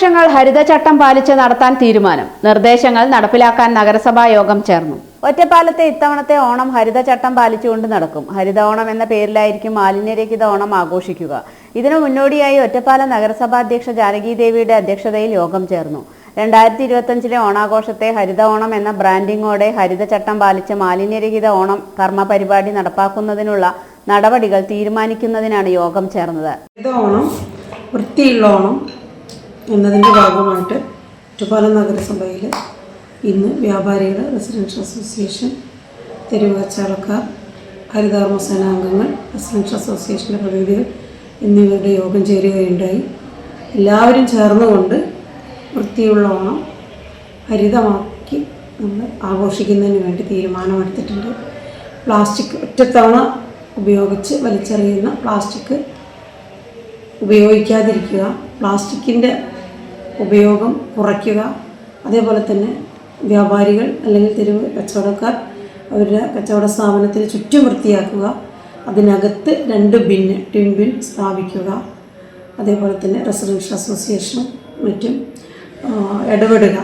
ഓണാഘോഷങ്ങൾ ഹരിതചട്ടം പാലിച്ച് നടത്താൻ തീരുമാനം. നിർദ്ദേശങ്ങൾ നടപ്പിലാക്കാൻ നഗരസഭാ യോഗം ചേർന്നു. ഒറ്റപ്പാലത്തെ ഇത്തവണത്തെ ഓണം ഹരിതചട്ടം പാലിച്ചുകൊണ്ട് നടക്കും. ഹരിത ഓണം എന്ന പേരിലായിരിക്കും മാലിന്യരഹിത ഓണം ആഘോഷിക്കുക. ഇതിനു മുന്നോടിയായി ഒറ്റപ്പാലം നഗരസഭാ അധ്യക്ഷ ജാനകി ദേവിയുടെ അധ്യക്ഷതയിൽ യോഗം ചേർന്നു. രണ്ടായിരത്തി ഇരുപത്തഞ്ചിലെ ഓണാഘോഷത്തെ ഹരിത ഓണം എന്ന ബ്രാൻഡിങ്ങോടെ ഹരിതചട്ടം പാലിച്ച് മാലിന്യരഹിത ഓണം കർമ്മ പരിപാടി നടപ്പാക്കുന്നതിനുള്ള നടപടികൾ തീരുമാനിക്കുന്നതിനാണ് യോഗം ചേർന്നത്. ഹരിത ഓണം വൃത്തിയുള്ള ഓണം എന്നതിന്റെ ഭാഗമായിട്ട് ഒറ്റപ്പാലം നഗരസഭയിൽ ഇന്ന് വ്യാപാരികൾ റെസിഡൻഷ്യൽ അസോസിയേഷൻ തെരുവ് കച്ചവടക്കാർ ഹരിതകർമ്മ സേനാംഗങ്ങൾ റെസിഡൻഷ്യൽ അസോസിയേഷന്റെ പ്രതിനിധികൾ എന്നിവരുടെ യോഗം ചേരുകയുണ്ടായി. എല്ലാവരും ചേർന്നുകൊണ്ട് വൃത്തിയുള്ള ഓണം ഹരിതമാക്കി നമ്മൾ ആഘോഷിക്കുന്നതിന് വേണ്ടി തീരുമാനമെടുത്തിട്ടുണ്ട്. പ്ലാസ്റ്റിക് ഒറ്റത്തവണ ഉപയോഗിച്ച് വലിച്ചെറിയുന്ന പ്ലാസ്റ്റിക് ഉപയോഗിക്കാതിരിക്കുക. പ്ലാസ്റ്റിക്കിന്റെ ഉപയോഗം കുറയ്ക്കുക. അതേപോലെ തന്നെ വ്യാപാരികൾ അല്ലെങ്കിൽ തെരുവ് കച്ചവടക്കാർ അവരുടെ കച്ചവട സ്ഥാപനത്തിന് ചുറ്റും വൃത്തിയാക്കുക. അതിനകത്ത് രണ്ട് ബിന്ന് ടിൻ ബിൻ സ്ഥാപിക്കുക. അതേപോലെ തന്നെ റെസിഡൻഷ്യൽ അസോസിയേഷൻ മറ്റും ഇടപെടുക.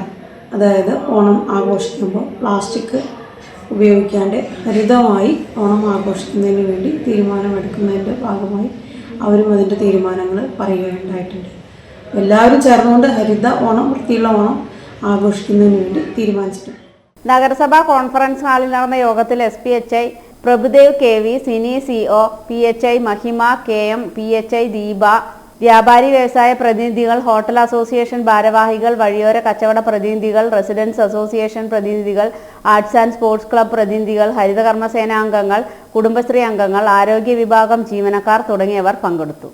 അതായത് ഓണം ആഘോഷിക്കുമ്പോൾ പ്ലാസ്റ്റിക് ഉപയോഗിക്കാണ്ട് ഹരിതമായി ഓണം ആഘോഷിക്കുന്നതിന് വേണ്ടി തീരുമാനമെടുക്കുന്നതിന്റെ ഭാഗമായി അവരും അതിന്റെ തീരുമാനങ്ങൾ പറയുകയുണ്ടായിട്ടുണ്ട്. എല്ലാവരും ചേർന്നുകൊണ്ട് ഹരിത ഓണം വൃത്തിയുള്ള ഓണം ആഘോഷിക്കുന്നതിന് വേണ്ടി തീരുമാനിച്ചിട്ടുണ്ട്. നഗരസഭാ കോൺഫറൻസ് ഹാളിൽ നടന്ന യോഗത്തിൽ S P H I Prabhudev K V Sini C O P H I Mahima K M P H I Deepa വ്യാപാരി വ്യവസായ പ്രതിനിധികൾ ഹോട്ടൽ അസോസിയേഷൻ ഭാരവാഹികൾ വഴിയോര കച്ചവട പ്രതിനിധികൾ റെസിഡൻസ് അസോസിയേഷൻ പ്രതിനിധികൾ ആർട്സ് ആൻഡ് സ്പോർട്സ് ക്ലബ്ബ് പ്രതിനിധികൾ ഹരിതകർമ്മസേന അംഗങ്ങൾ കുടുംബശ്രീ അംഗങ്ങൾ ആരോഗ്യ വിഭാഗം ജീവനക്കാർ തുടങ്ങിയവർ പങ്കെടുത്തു.